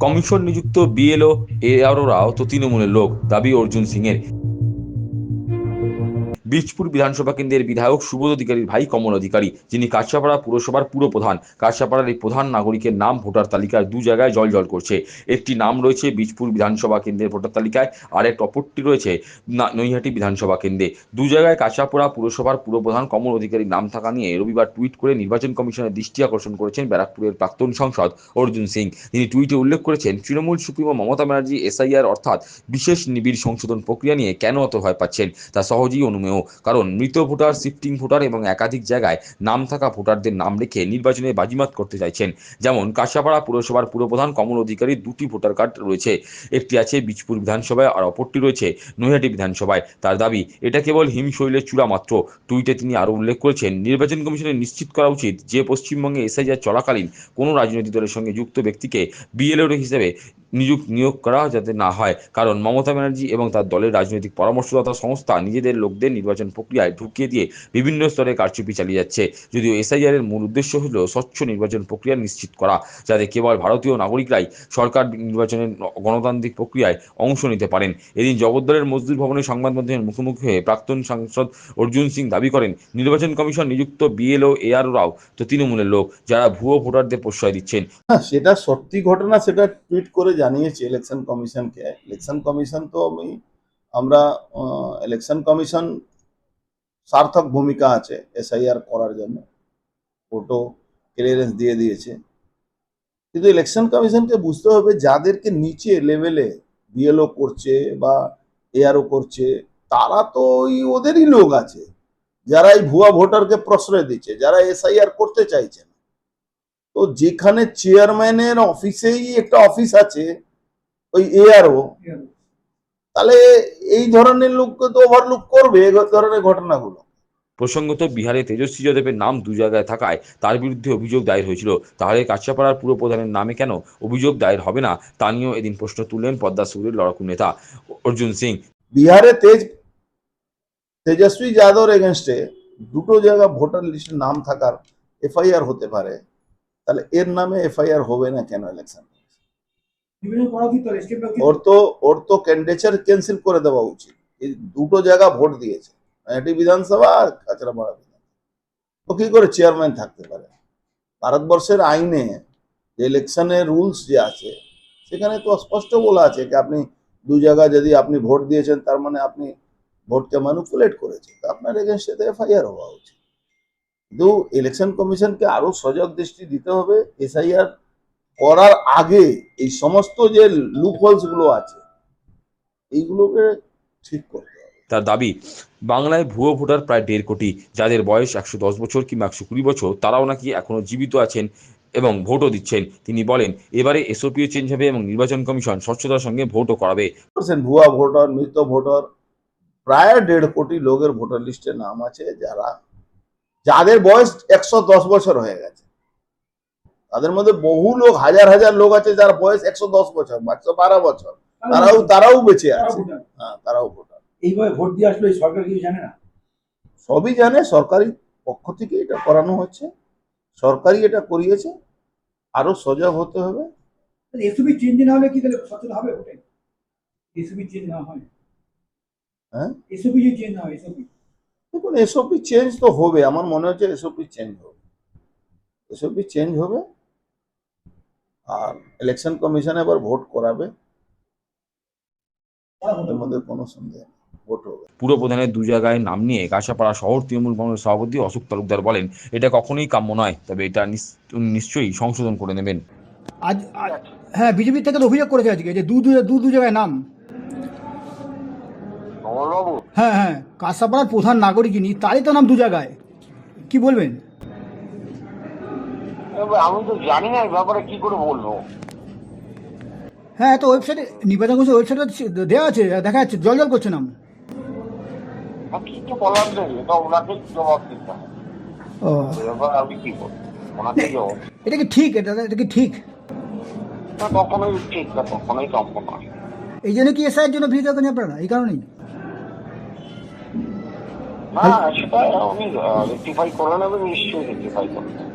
Commission নিযুক্ত BLO এ এআরওরাও তো তৃণমূলের লোক দাবি অর্জুন সিংয়ের। বীজপুর বিধানসভা কেন্দ্রের বিধায়ক সুবোধ অধিকারীর ভাই কমল অধিকারী, যিনি কাছাপাড়া পুরসভার পুরপ্রধান কাছাপাড়ার এই প্রধান নাগরিকের নাম ভোটার তালিকায় দু জায়গায় জল করছে। একটি নাম রয়েছে বীজপুর বিধানসভা কেন্দ্রের ভোটার তালিকায়, আর এক অপরটি রয়েছে নৈহাটি বিধানসভা কেন্দ্রে। দু জায়গায় কাছাপাড়া পুরসভার পুরপ্রধান কমল অধিকারীর নাম থাকা নিয়ে রবিবার টুইট করে নির্বাচন কমিশনের দৃষ্টি আকর্ষণ করেছেন ব্যারাকপুরের প্রাক্তন সংসদ অর্জুন সিং। তিনি টুইটে উল্লেখ করেছেন, তৃণমূল সুপ্রিমো মমতা ব্যানার্জি, এসআইআর অর্থাৎ বিশেষ নিবিড় সংশোধন প্রক্রিয়া নিয়ে কেন অত ভয় পাচ্ছেন? তা সহজেই অনুমেয় কারণ মৃত ভোটার শিফটিং ভোটার এবং একাধিক জায়গায় নাম থাকা ভোটারদের নাম রেখে নির্বাচনে বাজিমাত করতে চাইছেন। যেমন কাশাপাড়া পুরসভার পুরপ্রধান কমল অধিকারীর দুটি ভোটার কার্ড রয়েছে। একটি আছে বীজপুর বিধানসভায় আর অপরটি রয়েছে নৈহাটি বিধানসভায়। তার দাবি, এটা কেবল হিমশৈলের চূড়া মাত্র। টুইটে তিনি আরও উল্লেখ করেছেন, নির্বাচন কমিশনের নিশ্চিত করা উচিত যে পশ্চিমবঙ্গে এসআইআর চলাকালীন কোনো রাজনৈতিক দলের সঙ্গে যুক্ত ব্যক্তিকে বিএলও হিসেবে নিযুক্ত নিয়োগ করা যাতে না হয়। কারণ মমতা ব্যানার্জি এবং তার দলের রাজনৈতিক পরামর্শদাতা সংস্থা নিজেদের লোকদের নির্বাচন প্রক্রিয়ায় ঢুকিয়ে দিয়ে বিভিন্ন স্তরে কারচুপি চালিয়ে যাচ্ছে। যদিও এসআইআর এর মূল উদ্দেশ্য হল স্বচ্ছ নির্বাচন প্রক্রিয়া নিশ্চিত করা, যাতে কেবল ভারতীয় নাগরিকরাই সরকার নির্বাচনের গণতান্ত্রিক প্রক্রিয়ায় অংশ নিতে পারেন। এদিন জগদ্দলের মজদুর ভবনে সংবাদ মাধ্যমের মুখোমুখি হয়ে প্রাক্তন সাংসদ অর্জুন সিং দাবি করেন, নির্বাচন কমিশন নিযুক্ত বিএলও এআর রাও তো তৃণমূলের লোক, যারা ভুয়ো ভোটারদের প্রশ্রয় দিচ্ছেন। হ্যাঁ সেটা সত্যি ঘটনা, সেটা টুইট করে জানিয়েছে ইলেকশন কমিশনকে ইলেকশন কমিশন তো আমি, আমরা ইলেকশন কমিশন সার্থক ভূমিকা আছে এসআইআর করার জন্য। ফটো ক্লিয়ারেন্স দিয়ে দিয়েছে। কিন্তু ইলেকশন কমিশনকে বুঝতে হবে যাদেরকে নিচে লেভেলে বিএলও করছে বা এআরও করছে, তারা তো ওই ওদেরই লোক আছে। যারা এই ভুয়া ভোটারকে প্রশ্রয় দিচ্ছে, যারা এসআইআর করতে চাইছে না তো যেখানে চেয়ারম্যানের অফিসেই একটা অফিস আছে ওই এআরও তাহলে এই ধরনের লোককে তো ওভারলুক করবে এই ধরনের ঘটনাগুলো। প্রসঙ্গত বিহারে তেজস্বী যাদবের নাম দু জায়গায় থাকায় তার বিরুদ্ধে অভিযোগ দায়ের হয়েছিল। তাহলে কাছাপাড়ার পুরপ্রধানের নামে কেন অভিযোগ দায়ের হবে না? তা নিয়েও এদিন প্রশ্ন তুললেন পদ্মা সুরের লড়াকু নেতা অর্জুন সিং। বিহারে তেজ তেজস্বী যাদবর এগেনস্টে দুটো জায়গা ভোটার লিস্টে নাম থাকার এফআইআর হতে পারে। তাহলে এর নামে এফআইআর হবে না কেন ইলেকশন ওর তো ওর তো ক্যান্ডিডেচার ক্যান্সেল করে দেওয়া উচিত। দুটো জায়গা ভোট দিয়েছে। এটি বিধানসভা আর কাঁচরাপাড়া বিধানসভা। তো কি করে চেয়ারম্যান থাকতে পারে? ভারতবর্ষের আইনে যে ইলেকশনের রুলস যে আছে সেখানে তো স্পষ্ট বলা আছে যে আপনি দু জায়গায় যদি আপনি ভোট দিয়েছেন তার মানে আপনি ভোটকে ম্যানুপুলেট করেছেন। তো আপনার এগেনস্টে এফআইআর হওয়া উচিত। কিন্তু ইলেকশন কমিশনকে আরও সজাগ দৃষ্টি দিতে হবে এসআইআর করার আগে এই সমস্ত যে লুপহোলসগুলো আছে এইগুলোকে ঠিক করতে হবে। তার দাবি বাংলায় ভুয়ো ভোটার প্রায় দেড় কোটি যাদের বয়স একশো দশ বছর কিংবা একশো কুড়ি বছর তারাও নাকি এখনও জীবিত আছেন এবং ভোটও দিচ্ছেন। তিনি বলেন এবারে এসওপিও চেঞ্জ হবে এবং নির্বাচন কমিশন স্বচ্ছতার সঙ্গে ভোটও করাবে। ভুয়া ভোটার মৃত ভোটার প্রায় দেড় কোটি লোকের ভোটার লিস্টে নাম আছে যারা যাদের বয়স একশো দশ বছর হয়ে গেছে। তাদের মধ্যে বহু লোক হাজার হাজার লোক আছে যার বয়স একশো দশ বছর একশো বারো বছর। তারাও তারাও বেঁচে আছে। হ্যাঁ তারাও ভোটার। এইভাবে ভোট দিয়ে আসলো সরকার কিছু জানে না? সবই জানে সরকারি পক্ষ থেকে এটা করানো হচ্ছে। সরকারি এটা করিয়েছে। আরও সজাগ হতে হবে। এসবি চেঞ্জ না হলে কি তাহলে সচেতন হবে ভোটে? এসবি চেঞ্জ না হয়? হ্যাঁ? এসবি চেঞ্জ না হয় এসবি দেখুন এসওপি চেঞ্জ তো হবে আমার মনে হচ্ছে এসওপি চেঞ্জ হবে। এসওপি চেঞ্জ হবে আর ইলেকশন কমিশন এবার ভোট করাবে। এর মধ্যে কোনো সন্দেহ নেই ভোট হবে। দু জায়গায় নাম নিয়ে কাছাপাড়া শহর তৃণমূল কংগ্রেস সভাপতি অশোক তালুকদার বলেন এটা কখনোই কাম্য নয় তবে এটা নিশ্চয়ই সংশোধন করে নেবেন। আজ হ্যাঁ বিজেপি থেকে তো অভিযোগ করেছে আজকে যে দু দু জায়গায় নাম। কমলবাবু। হ্যাঁ হ্যাঁ কাঁসাপাড়ার প্রধান নাগরিক যিনি তারই তো নাম দু জায়গায়। কি বলবেন? আমি তো জানি না এই ব্যাপারে কি করে বলব। হ্যাঁ তো ওয়েবসাইটে নির্বাচন কমিশন ওয়েবসাইটে দেওয়া আছে দেখা যাচ্ছে জল জল করছে নাম। কিছু বলার নেই এটা ওনাকে জবাব দিতে হবে। ও। আমি কি করব? ওনাকে জবাব এটা কি ঠিক? এটা এটা কি ঠিক? কখনোই ঠিক না কখনোই কাম্য নয়। এই জন্য কি এসআইয়ের জন্য ভিড় করেন আপনারা? এই কারণেই। না সেটা উনি রেক্টিফাই করে নেবেন নিশ্চয়ই রেক্টিফাই করবেন